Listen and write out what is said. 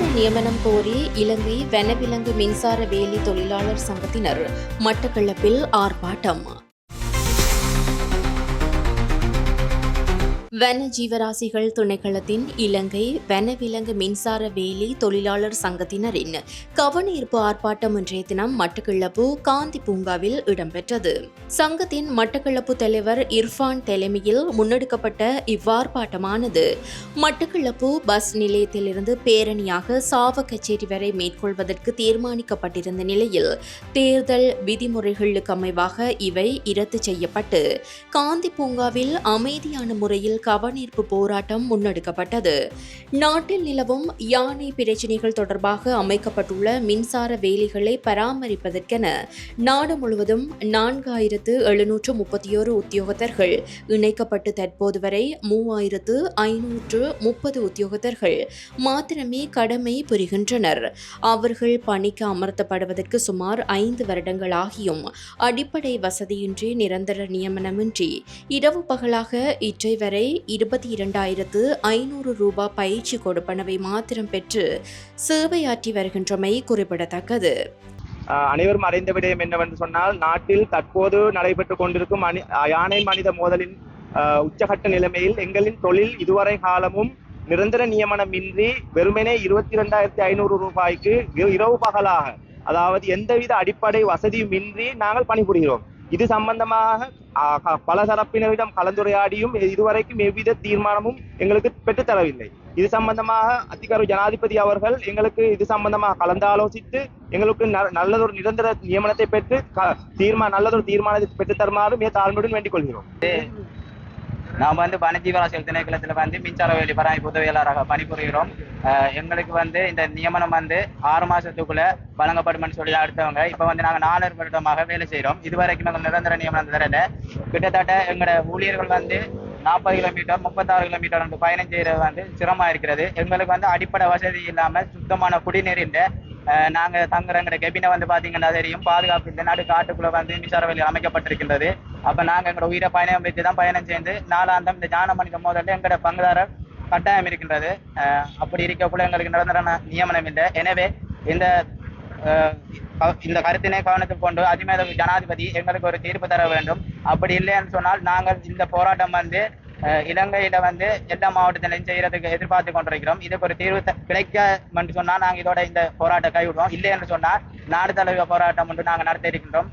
நியமனம் கோரி இலங்கை வனவிலங்கு மின்சார வேலி தொழிலாளர் சங்கத்தினர் மட்டக்களப்பில் ஆர்ப்பாட்டம். வன ஜீவராசிகள் திணைக்களத்தின் இலங்கை வனவிலங்கு மின்சார வேலி தொழிலாளர் சங்கத்தினரின் கவனஈர்ப்பு ஆர்ப்பாட்டம் இன்றைய தினம் மட்டக்களப்பு காந்தி பூங்காவில் இடம்பெற்றது. சங்கத்தின் மட்டக்களப்பு தலைவர் இர்ஃபான் தலைமையில் முன்னெடுக்கப்பட்ட இவ்வார்ப்பாட்டமானது. மட்டக்களப்பு பஸ் நிலையத்திலிருந்து பேரணியாக சாவ கச்சேரி வரை மேற்கொள்வதற்கு தீர்மானிக்கப்பட்டிருந்த நிலையில் தேர்தல் விதிமுறைகளுக்கு அமைவாக இவை இரத்து செய்யப்பட்டு காந்தி பூங்காவில் அமைதியான முறையில் கவனீர்ப்பு போராட்டம் முன்னெடுக்கப்பட்டது. நாட்டில் நிலவும் யானை பிரச்சினைகள் தொடர்பாக அமைக்கப்பட்டுள்ள மின்சார வேலிகளை பராமரிப்பதற்கென நாடு முழுவதும் நான்காயிரத்து எழுநூற்று முப்பத்தியோரு உத்தியோகத்தர்கள் இணைக்கப்பட்டு தற்போது வரை மூவாயிரத்து ஐநூற்று முப்பது உத்தியோகத்தர்கள் மாத்திரமே கடமை புரிகின்றனர். அவர்கள் பணிக்கு அமர்த்தப்படுவதற்கு சுமார் ஐந்து வருடங்கள் ஆகியும் அடிப்படை வசதியின்றி நிரந்தர நியமனமின்றி இரவு பகலாக இற்றை வரை இருபத்தி இரண்டாயிரத்து ஐநூறு ரூபாய் பயிற்சி கொடுப்பனவை மாத்திரம் பெற்று சேவையாற்றி வருகின்றமை குறிப்பிடத்தக்கது. அனைவரும் அறிந்த விடயம் என்னவென்று சொன்னால் நாட்டில் தற்போது நடைபெற்றுக் கொண்டிருக்கும் யானை மனித மோதலின் ஆஹ் உச்சகட்ட நிலைமையில் எங்களின் தொழில் இதுவரை காலமும் நிரந்தர நியமனமின்றி வெறுமனே இருபத்தி இரண்டாயிரத்தி ஐநூறு ரூபாய்க்கு இரவு பகலாக அதாவது எந்தவித அடிப்படை வசதியும் இன்றி நாங்கள் பணிபுரிகிறோம். இது சம்பந்தமாக பல தரப்பினரிடம் கலந்துரையாடியும் இதுவரைக்கும் எவ்வித தீர்மானமும் எங்களுக்கு பெற்றுத்தரவில்லை இது சம்பந்தமாக அதிகாரி ஜனாதிபதி அவர்கள் எங்களுக்கு இது சம்பந்தமாக கலந்து ஆலோசித்து எங்களுக்கு ந- நல்லதொரு நிரந்தர நியமனத்தை பெற்று தீர்மான நல்லதொரு தீர்மானத்தை பெற்று தருமாறு தாழ்மையுடன் வேண்டிக் கொள்கிறோம். நாம் வந்து வனஜீவராசியல் திணைக்களத்தில் வந்து மின்சார வேலி பராமரிப்பு உதவியாளராக பணிபுரிகிறோம். எங்களுக்கு வந்து இந்த நியமனம் வந்து ஆறு மாசத்துக்குள்ள வழங்கப்படும்னு சொல்லி தான் அடுத்தவங்க. இப்போ வந்து நாங்கள் நாலு வருடமாக வேலை செய்கிறோம். இதுவரைக்கும் நாங்கள் நிரந்தர நியமனம் தரல. கிட்டத்தட்ட எங்களோட ஊழியர்கள் வந்து நாற்பது கிலோமீட்டர் முப்பத்தாறு கிலோமீட்டர் வந்து பயணம் செய்யறது வந்து சிரமமா இருக்கிறது எங்களுக்கு வந்து அடிப்படை வசதி இல்லாம சுத்தமான குடிநீர் இல்லை. நாங்க தங்குறங்கிற கெபினை வந்து பாத்தீங்கன்னா தெரியும். பாதுகாப்பு இந்த நாடு காட்டுக்குள்ள வந்து மின்சார வழி அமைக்கப்பட்டிருக்கின்றது. அப்ப நாங்க எங்களோட உயிரை பயணம் வைத்து தான் பயணம் செய்து நாலாந்தம் இந்த ஞான மனித மோதலில் எங்களோட பங்குதாரர் கட்டாயம் இருக்கின்றது. அஹ் அப்படி இருக்கக்குள்ள எங்களுக்கு நிரந்தர நியமனம் இல்லை. எனவே இந்த இந்த கருத்தினை கவனத்தில் கொண்டு அதிமேத ஜனாதிபதி எங்களுக்கு ஒரு தீர்ப்பு தர வேண்டும். அப்படி இல்லைன்னு சொன்னால் நாங்கள் இந்த போராட்டம் வந்து அஹ், இலங்கையில வந்து எல்லா மாவட்டத்திலையும் செய்யறதுக்கு எதிர்பார்த்து கொண்டிருக்கிறோம். இதுக்கு ஒரு தீர்வு கிடைக்க கிடைக்கும் சொன்னா நாங்க இதோட இந்த போராட்டம் கைவிடுவோம். இல்லை என்று சொன்னால் நாடு தலைவர் போராட்டம் ஒன்று நாங்கள் நடத்த இருக்கின்றோம்.